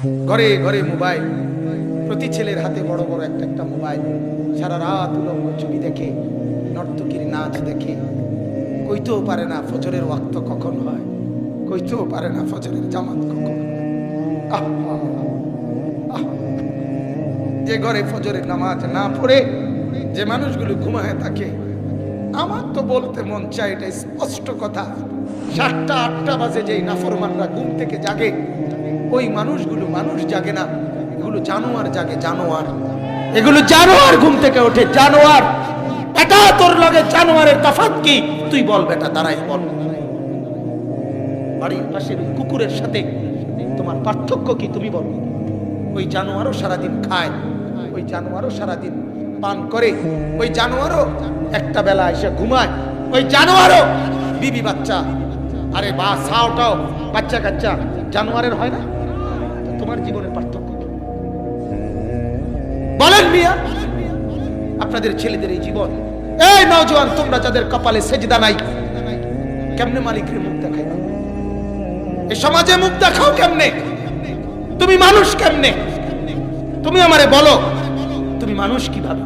ঘরে ঘরে মোবাইল। প্রতি ছেলের হাতে বড় বড় একটা একটা মোবাইল। সারা রাত উলঙ্গ ছবি দেখে, নর্তকীর নাচ দেখে। কইতেও পারে না ফজরের ওয়াক্ত কখন হয়। কইতেও পারে না ফজরের জামাত কখন। যে ঘরে ফজরের নামাজ না পড়ে, যে মানুষগুলো ঘুমায় থাকে, আমার তো বলতে মন চায় এটা স্পষ্ট কথা। সাতটা, আটটা বাজে যেই নাফরমানরা ঘুম থেকে জাগে ওই মানুষগুলো, মানুষ জাগে না। এগুলো জানোয়ার জাগে জানোয়ার। এগুলো জানোয়ার ঘুম থেকে ওঠে, জানোয়ার। এটা তোর লগে জানোয়ারের তফাৎ কি? তুই বল বেটা, দাঁড়াই, বল। বাড়ির পাশের কুকুরের সাথে তোমার পার্থক্য কি তুমি বলো। ওই জানোয়ারও সারাদিন খায়, ওই জানোয়ারও সারাদিন পান করে, ওই জানোয়ারও একটা বেলা এসে ঘুমায়, ওই জানোয়ারও বিবি বাচ্চা। আরে বা সাওটাও বাচ্চা কাচ্চা, জানোয়ারের হয় না? তোমার জীবনের পার্থক্য বলেন মিয়া, আপনাদের ছেলেদের এই জীবন। এই নওজোয়ান, তোমরা যাদের কপালে সেজদা নাই, কেমনে মালিকের মুখ দেখাইবা এই সমাজে মুখ দেখাও কেমনে? তুমি মানুষ কেমনে? তুমি আমারে বলো, তুমি মানুষ কীভাবে?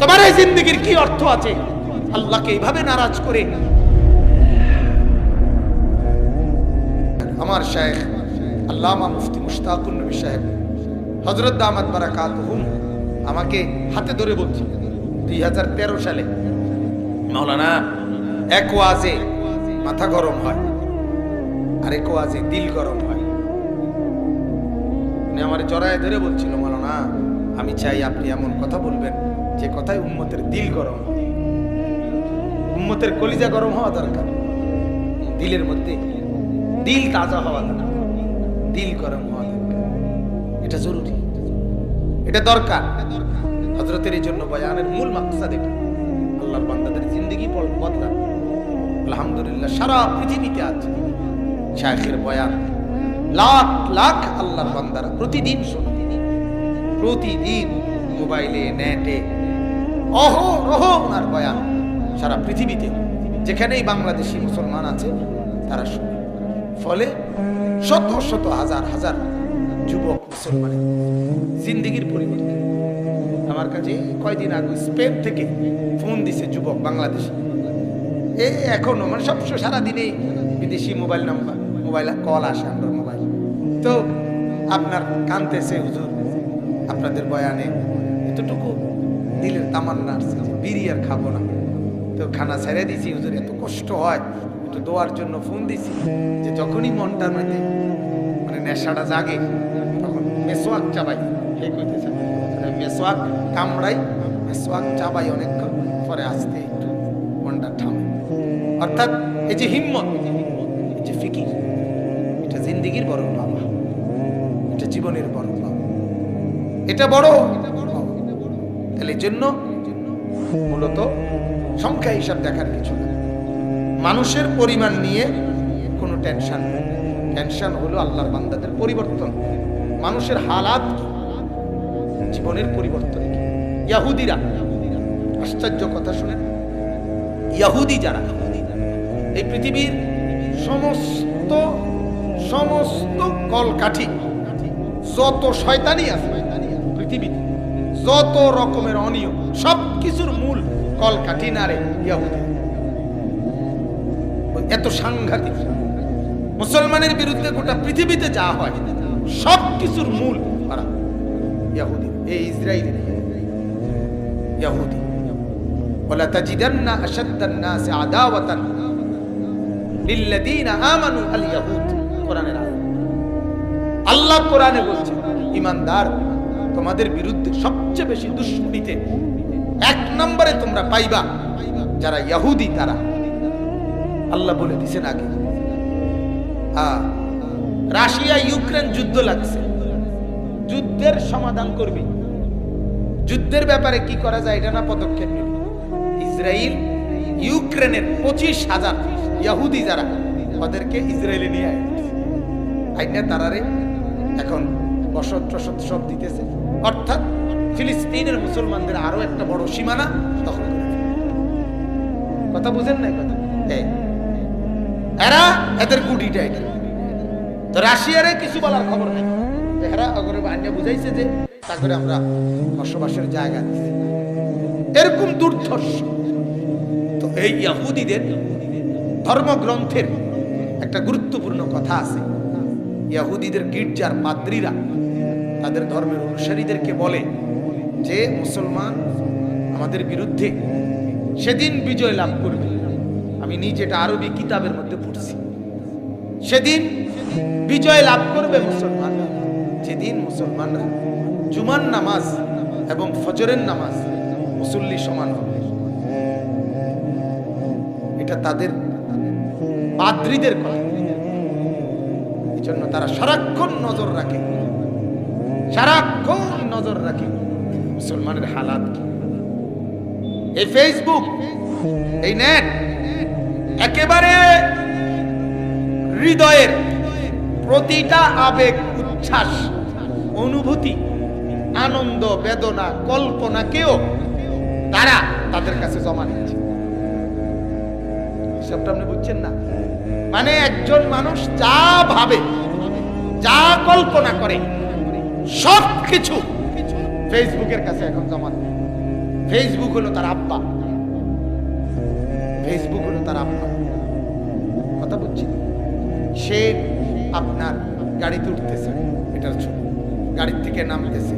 তোমার এই জিন্দগির কি অর্থ আছে? আল্লাহকে এইভাবে নারাজ করে? আমার শেখ আল্লামা মুফতি মুশতাকুর নবী সাহেব। হজরত দামাত বারাকাত আমাকে হাতে ধরে বলছি দুই হাজার তেরো সালে মাওলানা। এক ওয়াজে মাথা গরম হয় আর এক ওয়াজে দিল গরম হয়। উনি আমার জড়ায় ধরে বলছিল মাওলানা আমি চাই আপনি এমন কথা বলবেন যে কথায় উম্মতের দিল গরম হয়। উম্মতের কলিজা গরম হওয়া দরকার। দিলের মধ্যে দিল তাজা হওয়া দরকার। দিল গরম হওয়া এটা জরুরি। এটা দরকার। হজরতের এই জন্য বয়ানের মূল মাকসাদ এটা। আল্লাহর বান্দাদের জিন্দগি বদলান আলহামদুলিল্লাহ সারা পৃথিবীতে আছে শায়েখের বয়ান লাখ লাখ আল্লাহর বান্দারা প্রতিদিন শোনে। প্রতিদিন মোবাইলে, নেটে অহ রহ ওনার বয়ান সারা পৃথিবীতে। যেখানেই বাংলাদেশি মুসলমান আছে, তারা শুনে। ফলে শত শত হাজার হাজার যুবক মুসলমানের জিন্দিগির পরিবর্তন আমার কাছে কয়দিন আগে স্পেন থেকে ফোন দিছে যুবক বাংলাদেশি। এ এখনও মানে সবসময় সারাদিনে বিদেশি মোবাইল নাম্বার, মোবাইল কল আসে আমরা মোবাইল। তো আপনার কানতেছে, হুজুর, আপনাদের বয়ানে এতটুকু দিলের তামান্না আসছে আর খাব না। তো খানা ছেড়ে দিছি, হুজুর, এত কষ্ট হয়। একটু দোয়ার জন্য ফোন দিছি, যে যখনই মনটার মধ্যে মানে নেশাটা জাগে, তখন মেসোয়াক চাবাই। কইতেছে? মেসোয়াক কামড়াই মেসোয়াক চাবাই অনেকক্ষণ, পরে আসতে একটু মনটা থামে অর্থাৎ এই যে হিম্মত, এই যে ফিকির, এটা জিন্দিগির বড় বাবা এটা জীবনের বড় বাবা এটা বড়। তাহলে এই জন্য মূলত সংখ্যা হিসাব দেখার কিছু না। মানুষের পরিমাণ নিয়ে কোনো টেনশন নেই। টেনশন হলো আল্লাহর বান্দাদের পরিবর্তন। মানুষের হালাত জীবনের পরিবর্তন? ইয়াহুদিরা, আশ্চর্য কথা শুনেন ইয়াহুদি যারা, এই পৃথিবীর সমস্ত সমস্ত কলকাঠি, যত শয়তানি আছে পৃথিবীতে, যত রকমের অনিয়ম সব কিছুর মূল কলকাঠি নারে ইয়াহুদি। এত সাংঘাতিক মুসলমানের বিরুদ্ধে গোটা পৃথিবীতে যা হয় সব কিছুর মূল তারা ইয়াহুদি এই ইসরায়েলি ইয়াহুদি ولا تجدن أشد الناس عداوة للذين آمنوا اليهود কোরআনের আয়াত আল্লাহ কোরআনে বলছে ইমানদার তোমাদের বিরুদ্ধে সবচেয়ে বেশি দুশ্মনীতে এক নম্বরে তোমরা পাইবা যারা ইহুদি তারা আল্লাহ বলে দিছেন আগে। রাশিয়া, ইউক্রেন যুদ্ধ লাগছে। যুদ্ধের সমাধান করবি। যুদ্ধের ব্যাপারে কি করা যায় এটা না পদক্ষেপ নিবি। ইসরায়েল ইউক্রেনের পঁচিশ হাজার ইয়াহুদি যারা, ওদেরকে ইসরায়েলে নিয়ে আইনা তারারে এখন বসত টসত সব দিতেছে। অর্থাৎ ফিলিস্তিনের মুসলমানদের আরও একটা বড় সীমানা দখল কথা বুঝেন না কথা। এরা এদের গুটিটা এটা তো রাশিয়ারে কিছু বলার খবর নেই। এরা অগরে বাহিনী বুঝাইছে যে তারপরে আমরা বসবাসের জায়গা দিচ্ছি এরকম দুর্ধর্ষ। তো এই ইয়াহুদিদের ধর্মগ্রন্থের একটা গুরুত্বপূর্ণ কথা আছে। ইয়াহুদিদের গির্জার পাদ্রীরা তাদের ধর্মের অনুসারীদেরকে বলে যে, মুসলমান আমাদের বিরুদ্ধে সেদিন বিজয় লাভ করবে। আমি নিজে এটা আরবি কিতাবের মধ্যে পড়ছি। সেদিন বিজয় লাভ করবে মুসলমানরা যেদিন মুসলমানরা জুমার নামাজ এবং ফজরের নামাজ মুসল্লি সমান হবে। এটা তাদের পাদ্রীদের কথা। এই জন্য তারা সারাক্ষণ নজর রাখে। সারাক্ষণ নজর রাখে মুসলমানের হালাত এই ফেসবুক এই নেট একেবারে হৃদয়ের প্রতিটা আবেগ, উচ্ছ্বাস, অনুভূতি, আনন্দ, বেদনা, কল্পনাকেও তারা তাদের কাছে জমা নিচ্ছে সবটা আপনি বুঝছেন না? মানে একজন মানুষ যা ভাবে, যা কল্পনা করে সব কিছু ফেসবুকের কাছে এখন জমা ফেসবুক হলো তার আব্বা। ফেসবুক হলো তার আব্বা কথা বুঝছি সে আপনার গাড়িতে উঠতেছে। এটার ছবি। গাড়ির থেকে নামতেছে।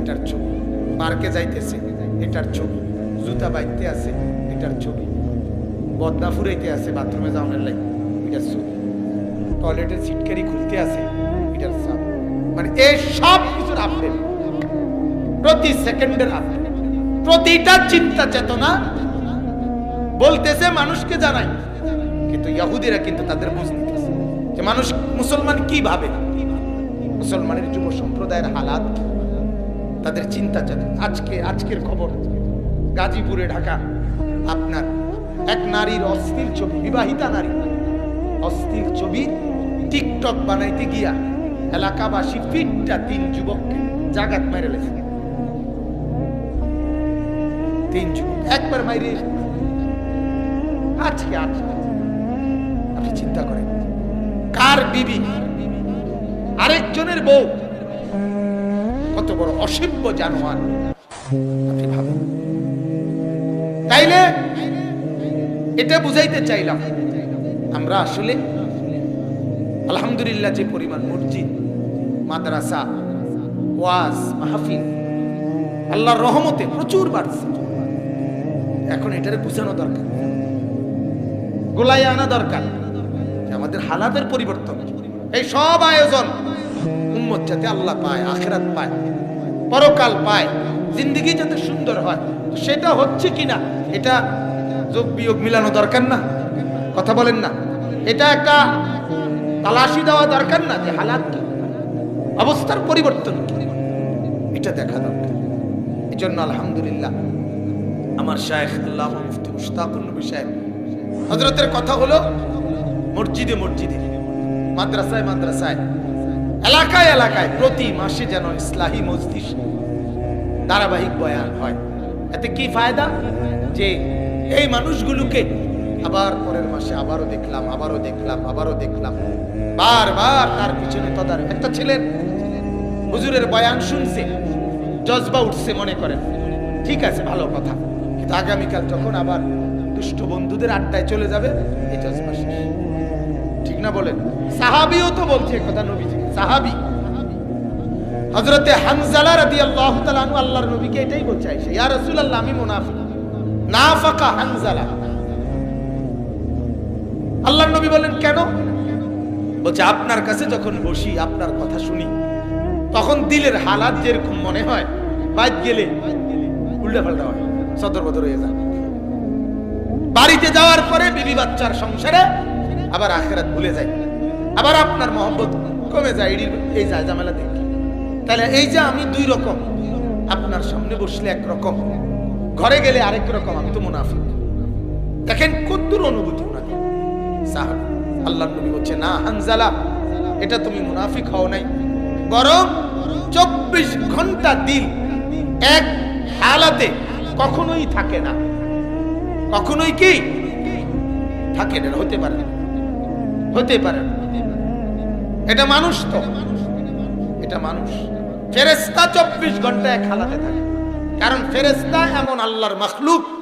এটার ছবি। পার্কে যাইতেছে। এটার ছবি। জুতা বাইতে আছে। এটার ছবি। বদনা ফুরাইতে আছে বাথরুমে যাওয়ার লাই এটার ছবি। টয়লেটের সিটকারি খুলতে আছে। এটার সব মানে এই সব কিছুর আপডেট প্রতি সেকেন্ডের আপডেট প্রতিটা চিন্তা চেতনা বলতেছে, মানুষকে জানাই কিন্তু ইয়াহুদিরা কিন্তু তাদের বুঝ নিতেছে যে মানুষ মুসলমান কি ভাবে মুসলমানের যুব সম্প্রদায়ের হালাত, তাদের চিন্তা চেতনা আজকে, আজকের খবর, গাজীপুরে, ঢাকা, আপনার এক নারীর অস্থির ছবি, বিবাহিতা নারী। অস্থির ছবি, টিকটক বানাইতে গিয়া এলাকাবাসী ফিটটা তিন যুবককে জাগাত মেরে লেছে। তিন যুবক। একবার মাইরে আজকে আজকে আপনি চিন্তা করেন। কার বিবি? আরেকজনের বউ। কত বড় অসভ্য জানোয়ার। আপনি ভাবেন। তাইলে এটা বুঝাইতে চাইলাম। আমরা আসলে আলহামদুলিল্লাহ যে পরিমাণ মসজিদ, মাদ্রাসা, ওয়াজ, মাহফিল, আল্লাহর রহমতে প্রচুর বাড়ছে। এখন এটারে বোঝানো দরকার। গোলাই আনা দরকার। আমাদের হালাতের পরিবর্তন। এই সব আয়োজন উম্মত যাতে আল্লাহ পায়, আখেরাত পায়, পরকাল পায়, জিন্দগি যাতে সুন্দর হয়। সেটা হচ্ছে কিনা এটা যোগ বিয়োগ মিলানো দরকার না। কথা বলেন না। এটা একটা তালাশি দেওয়া দরকার না যে হালাত কি? অবস্থার পরিবর্তন এটা দেখা দরকার। এই জন্য আলহামদুলিল্লাহ, আমার শায়েখ আল্লাহ মুফতি মুশতাকুর নবী সাহেব হজরতের কথা হলো মসজিদে মসজিদে, মাদ্রাসায় মাদ্রাসায়, এলাকায় এলাকায় প্রতি মাসে যেন ইসলাহী মজলিস ধারাবাহিক বয়ান হয়। এতে কি ফায়দা? যে এই মানুষগুলোকে আবার পরের মাসে আবারও দেখলাম আবারও দেখলাম আবারও দেখলাম। বারবার তার পিছনে তদার একটা ছেলের হুজুরের বয়ান শুনছে, জজবা উঠছে মনে করেন। ঠিক আছে, ভালো কথা। কিন্তু আগামীকাল যখন আবার দুষ্ট বন্ধুদের আড্ডায় চলে যাবে ঠিক না বলেন? সাহাবিও তো বলছে কথা নবীজি, সাহাবি। হজরতে হানজালা রাদি আল্লাহ আল্লাহর নবীকে এটাই বলছে ইয়া রাসূলুল্লাহ, আমি মুনাফিক। নাফাকা হানজালা। আল্লাহর নবী বলেন কেন? বলছে, আপনার কাছে যখন বসি, আপনার কথা শুনি, তখন দিলের হালাত যেরকম মনে হয় বাইক গেলে উল্টা পাল্টা হয়, সদর হয়ে যায়। বাড়িতে যাওয়ার পরে বিবি বাচ্চার সংসারে আবার আখেরাত ভুলে যায়। আবার আপনার মহব্বত কমে যায় এই যায় জামেলা দেখি তাহলে এই যে আমি দুই রকম, আপনার সামনে বসলে এক রকম, ঘরে গেলে আরেক রকম, আমি তো মুনাফিক। দেখেন কদ্দুর অনুভূতি ওনাদের। সাহাব আল্লাহ নবী বলছে, না হানজালা, এটা তুমি মুনাফিক হও নাই। বরং চব্বিশ ঘণ্টা দিন এক হালাতে কখনোই থাকে না। কখনোই কি? থাকে না, হতে পারে না। হতে পারে না। এটা মানুষ তো। এটা মানুষ। ফেরেস্তা চব্বিশ ঘন্টায় খালাতে থাকে। কারণ ফেরেস্তা এমন আল্লাহর মখলুক।